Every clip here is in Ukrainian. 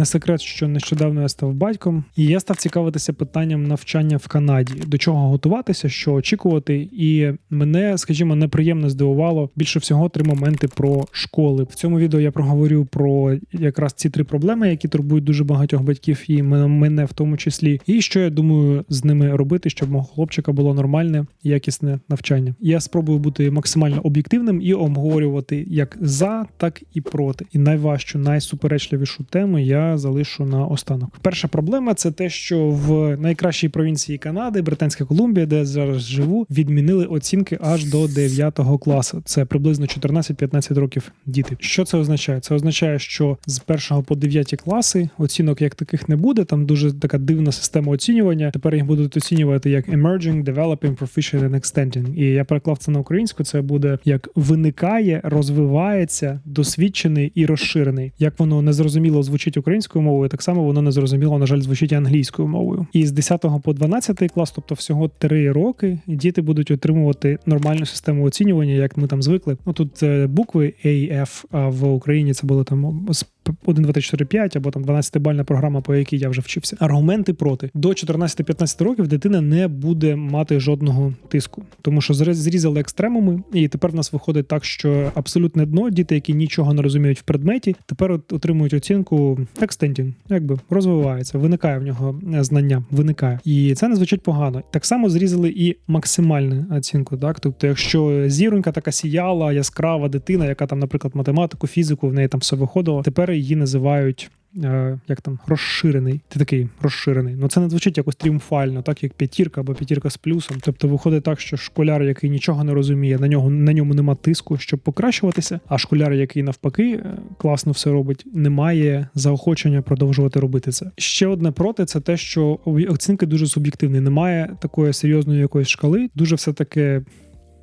Не секрет, що нещодавно я став батьком, і я став цікавитися питанням навчання в Канаді, до чого готуватися, що очікувати. І мене, скажімо, неприємно здивувало більше всього три моменти про школи. В цьому відео я проговорю про якраз ці три проблеми, які турбують дуже багатьох батьків, і мене, в тому числі. І що я думаю з ними робити, щоб мого хлопчика було нормальне, якісне навчання. Я спробую бути максимально об'єктивним і обговорювати як за, так і проти. І найважчу, найсуперечливішу тему я залишу на останок. Перша проблема це те, що в найкращій провінції Канади, Британська Колумбія, де я зараз живу, відмінили оцінки аж до 9 класу. Це приблизно 14-15 років діти. Що це означає? Це означає, що з 1 по 9 класи оцінок як таких не буде. Там дуже така дивна система оцінювання. Тепер їх будуть оцінювати як emerging, developing, proficient and extending. І я переклав це на українську. Це буде як виникає, розвивається, досвідчений і розширений. Як воно незрозуміло звучить українською мовою, так само воно незрозуміло, на жаль, звучить англійською мовою. І з 10 по 12 клас, тобто всього 3 роки, діти будуть отримувати нормальну систему оцінювання, як ми там звикли. Ну тут е, букви A, F, а в Україні це було там з 1, 2, 3, 4, 5 або там 12-бальна програма, по якій я вже вчився. Аргументи проти до 14-15 років дитина не буде мати жодного тиску, тому що зрізали екстремуми, і тепер в нас виходить так, що абсолютне дно діти, які нічого не розуміють в предметі, тепер отримують оцінку екстендінг, якби розвивається, виникає в нього е, знання, виникає, і це не звучить погано. Так само зрізали і максимальну оцінку. Так, тобто, якщо зіронька така сіяла, яскрава дитина, яка там, наприклад, математику, фізику, в неї там все виходило. Тепер її називають. е, Як там розширений, ти такий розширений. Ну це не звучить якось тріумфально, так як п'ятірка або п'ятірка з плюсом. Тобто виходить так, що школяр, який нічого не розуміє, на нього на ньому нема тиску, щоб покращуватися. А школяр, який навпаки е, класно все робить, не має заохочення продовжувати робити це. Ще одне проти це те, що оцінки дуже суб'єктивні. Немає такої серйозної якоїсь шкали. Дуже все таки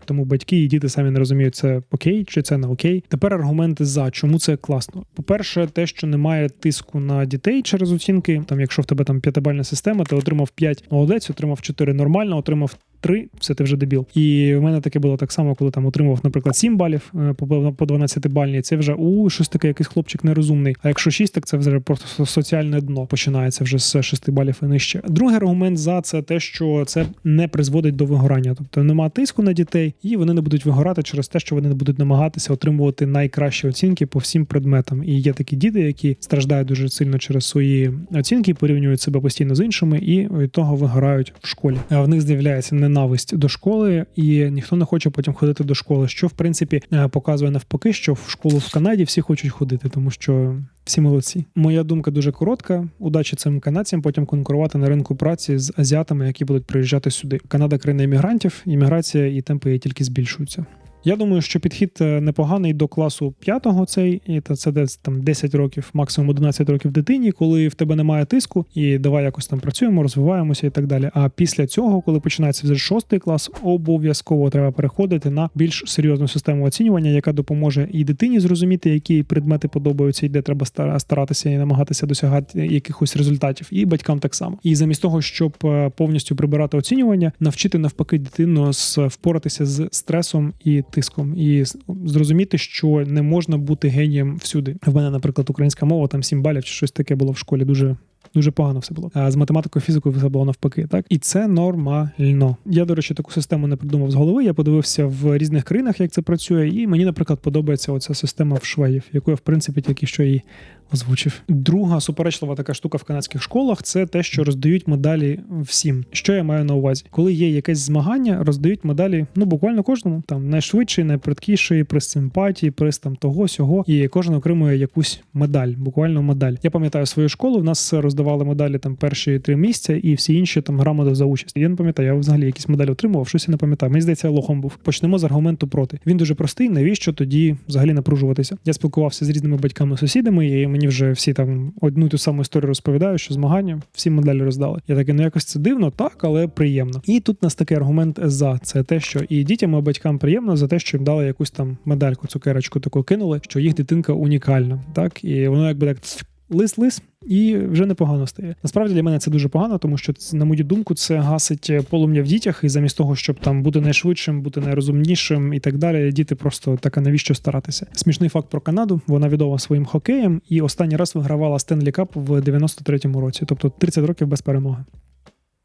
тому батьки і діти самі не розуміють, це окей чи це не окей. Тепер аргументи за чому це класно. По-перше, те, що немає тиску на дітей через оцінки. Там, якщо в тебе там п'ятибальна система, ти отримав 5 молодець, отримав 4 нормально, отримав 3, все ти вже дебіл. І в мене таке було так само, коли там отримав, наприклад, 7 балів е, по по 12 бальні. Це вже у щось таке, якийсь хлопчик нерозумний. А якщо 6, так це вже просто соціальне дно починається вже з 6 балів і нижче. Другий аргумент за це те, що це не призводить до вигорання, тобто нема тиску на дітей, і вони не будуть вигорати через те, що вони не будуть намагатися отримувати найкращі оцінки по всім предметам. І є такі діти, які страждають дуже сильно через свої оцінки, порівнюють себе постійно з іншими, і від того вигорають в школі. А в них з'являється ненависть до школи, і ніхто не хоче потім ходити до школи. Що в принципі е, показує навпаки, що в школу в Канаді всі хочуть ходити, тому що. Всі молодці. Моя думка дуже коротка. Удачі цим канадцям потім конкурувати на ринку праці з азіатами, які будуть приїжджати сюди. Канада країна іммігрантів, імміграція і темпи її тільки збільшуються. Я думаю, що підхід е, непоганий до класу п'ятого цей, і це десь там 10 років, максимум 11 років дитині, коли в тебе немає тиску, і давай якось там працюємо, розвиваємося і так далі. А після цього, коли починається вже шостий клас, обов'язково треба переходити на більш серйозну систему оцінювання, яка допоможе і дитині зрозуміти, які предмети подобаються, і де треба стара- старатися і намагатися досягати якихось результатів, і батькам так само. І замість того, щоб е, повністю прибирати оцінювання, навчити навпаки дитину впоратися з стресом і тиском, і зрозуміти, що не можна бути генієм всюди. В мене, наприклад, українська мова там 7 балів чи щось таке було в школі. Дуже Дуже погано все було. А з математикою, фізикою все було навпаки. Так і це нормально. Я, до речі, таку систему не придумав з голови. Я подивився в різних країнах, як це працює, і мені, наприклад, подобається оця система в швеїв, яку я в принципі тільки що і озвучив. Друга суперечлива така штука в канадських школах це те, що роздають медалі всім. Що я маю на увазі? Коли є якесь змагання, роздають медалі ну буквально кожному. Там найшвидший, найпридкіший, приз симпатії, приз там того сього, і кожен отримує якусь медаль, буквально медаль. Я пам'ятаю свою школу. В нас роздавали медалі там перші три місця, і всі інші там грамоти за участь. Я не пам'ятаю, я взагалі якісь медалі отримував, щось я не пам'ятаю. Мені здається, лохом був. Почнемо з аргументу проти. Він дуже простий. Навіщо тоді взагалі напружуватися? Я спілкувався з різними батьками, сусідами, і мені вже всі там одну ту саму історію розповідають, що змагання всі медалі роздали. Я такий, ну якось це дивно, так, але приємно. І тут у нас такий аргумент за це те, що і дітям, і батькам приємно за те, що їм дали якусь там медальку, цукерочку таку кинули, що їх дитинка унікальна, так і воно якби так лис-лис, і вже непогано стає. Насправді для мене це дуже погано, тому що на мою думку, це гасить полум'я в дітях, і замість того, щоб там бути найшвидшим, бути найрозумнішим і так далі, діти просто так а навіщо старатися. Смішний факт про Канаду. Вона відома своїм хокеєм, і останній раз вигравала Стенлі Кап в 93-му році, тобто 30 років без перемоги.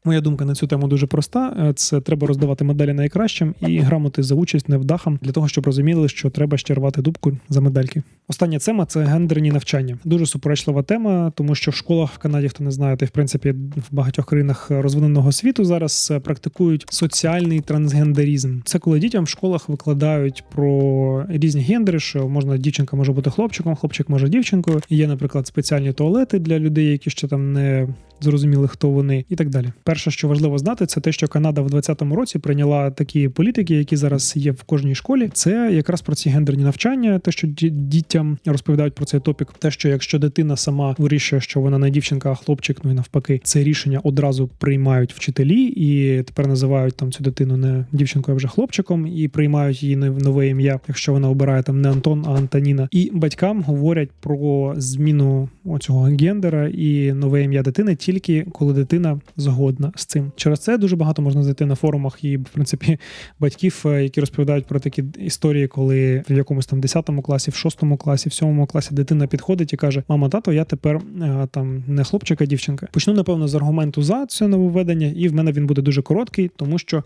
Моя думка на цю тему дуже проста: Е, це треба роздавати медалі найкращим і грамоти за участь невдахам для того, щоб розуміли, що треба ще рвати дубку за медальки. Остання тема це гендерні навчання. Дуже суперечлива тема, тому що в школах в Канаді, хто не знає, та й в принципі в багатьох країнах розвиненого світу зараз е, практикують соціальний трансгендерізм. Це коли дітям в школах викладають про різні гендери, що можна дівчинка може бути хлопчиком, хлопчик може дівчинкою. Є, наприклад, спеціальні туалети для людей, які ще там не зрозуміли, хто вони, і так далі. Перше, що важливо знати, це те, що Канада в 2020 році прийняла такі політики, які зараз є в кожній школі. Це якраз про ці гендерні навчання, те, що ді- дітям розповідають про цей топік. Те, що якщо дитина сама вирішує, що вона не дівчинка, а хлопчик, ну і навпаки, це рішення одразу приймають вчителі, і тепер називають там цю дитину не дівчинкою, а вже хлопчиком, і приймають її нов- нове ім'я, якщо вона обирає там не Антон, а Антоніна. І батькам говорять про зміну оцього гендера і нове ім'я дитини тільки коли дитина згодна з цим. Через це дуже багато можна знайти на форумах і, в принципі, батьків, е, які розповідають про такі історії, коли в якомусь там 10 класі, в 6 класі, в 7 класі дитина підходить і каже: Мама, тато, я тепер е, там не хлопчик, а дівчинка. Почну, напевно, з аргументу за це нововведення, і в мене він буде дуже короткий, тому що.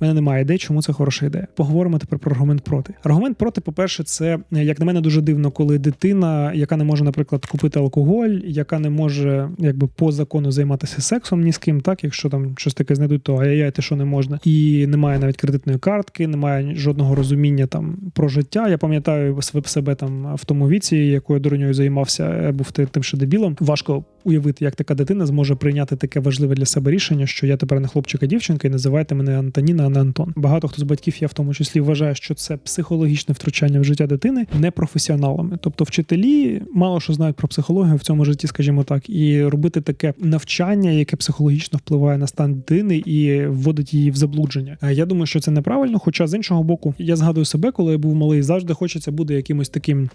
Мене немає ідей, чому це хороша ідея. Поговоримо тепер про аргумент проти. Аргумент проти, по-перше, це як на мене дуже дивно, коли дитина, яка не може, наприклад, купити алкоголь, яка не може якби по закону займатися сексом ні з ким, так якщо там щось таке знайдуть, то ай-яй, те, що не можна, і немає навіть кредитної картки, немає жодного розуміння там про життя. Я пам'ятаю себе там в тому віці, якою дурньою займався, був ти- тим ще дебілом. Важко уявити, як така дитина зможе прийняти таке важливе для себе рішення, що я тепер не хлопчик, а дівчинка, і називайте мене Антоніна, а не Антон. Багато хто з батьків, я в тому числі вважає, що це психологічне втручання в життя дитини непрофесіоналами. Тобто, вчителі мало що знають про психологію в цьому житті, скажімо так, і робити таке навчання, яке психологічно впливає на стан дитини і вводить її в заблудження. Е, Я думаю, що це неправильно. Хоча з іншого боку, я згадую себе, коли я був малий, завжди хочеться бути якимось таким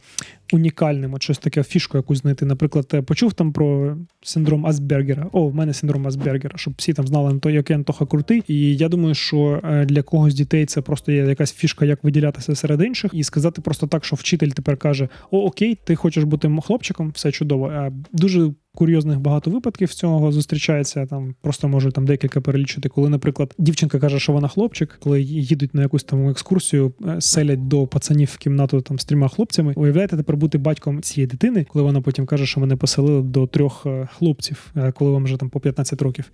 унікальним, от щось таке фішку якусь знайти. Наприклад, е, почув там про синдром Асбергера. О, в мене синдром Асбергера, щоб всі там знали, як який Антоха крутий. І я думаю, що е, для когось дітей це просто є якась фішка, як виділятися серед інших, і сказати просто так, що вчитель тепер каже: О, окей, ти хочеш бути хлопчиком, все чудово. Дуже Курйозних багато випадків цього зустрічається. Там просто можу там декілька перелічити. Коли, наприклад, дівчинка каже, що вона хлопчик, коли їдуть на якусь там екскурсію, е, селять до пацанів в кімнату там з трьома хлопцями. Уявляєте тепер бути батьком цієї дитини, коли вона потім каже, що мене поселили до трьох е, хлопців, е, коли вам вже там по 15 років.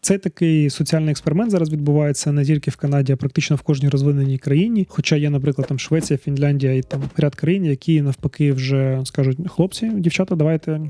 Цей такий соціальний експеримент зараз відбувається не тільки в Канаді, а практично в кожній розвиненій країні. Хоча є, наприклад, там Швеція, Фінляндія і там ряд країн, які навпаки вже скажуть: хлопці, дівчата, давайте.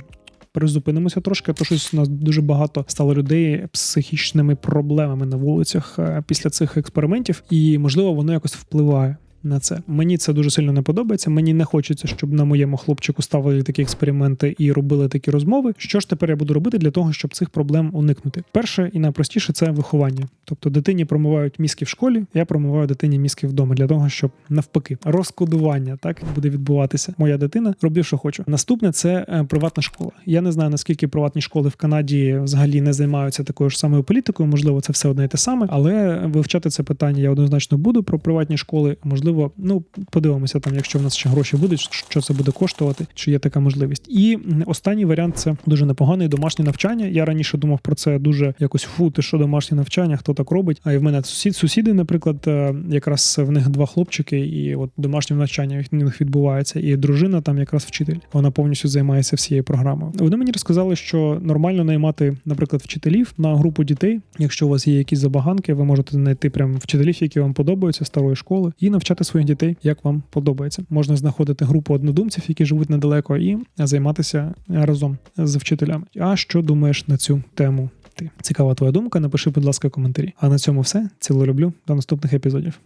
Призупинимося трошки, то щось у нас дуже багато стало людей психічними проблемами на вулицях е, після цих експериментів, і можливо воно якось впливає на це. Мені це дуже сильно не подобається. Мені не хочеться, щоб на моєму хлопчику ставили такі експерименти і робили такі розмови. Що ж тепер я буду робити для того, щоб цих проблем уникнути? Перше і найпростіше це виховання. Тобто дитині промивають мізки в школі, я промиваю дитині мізки вдома для того, щоб навпаки розкодування так буде відбуватися. Моя дитина роблю, що хочу. Наступне це е, приватна школа. Я не знаю наскільки приватні школи в Канаді взагалі не займаються такою ж самою політикою. Можливо, це все одне і те саме, але вивчати це питання я однозначно буду про приватні школи. Можливо, ну подивимося там, якщо в нас ще гроші будуть, що це буде коштувати, чи є така можливість. І останній варіант це дуже непоганий домашнє навчання. Я раніше думав про це дуже якось фу, ти що домашнє навчання, хто так робить. А і в мене сусід, сусіди, наприклад, е, якраз в них два хлопчики, і от домашнє навчання в них відбувається. І дружина там якраз вчитель. Вона повністю займається всією програмою. Вони мені розказали, що нормально наймати, наприклад, вчителів на групу дітей. Якщо у вас є якісь забаганки, ви можете знайти прям вчителів, які вам подобаються старої школи, і навчати своїх дітей, як вам подобається. Можна знаходити групу однодумців, які живуть недалеко, і займатися разом з вчителями. А що думаєш на цю тему? Ти цікава твоя думка? Напиши, будь ласка, коментарі. А на цьому все. Цілу люблю. До наступних епізодів.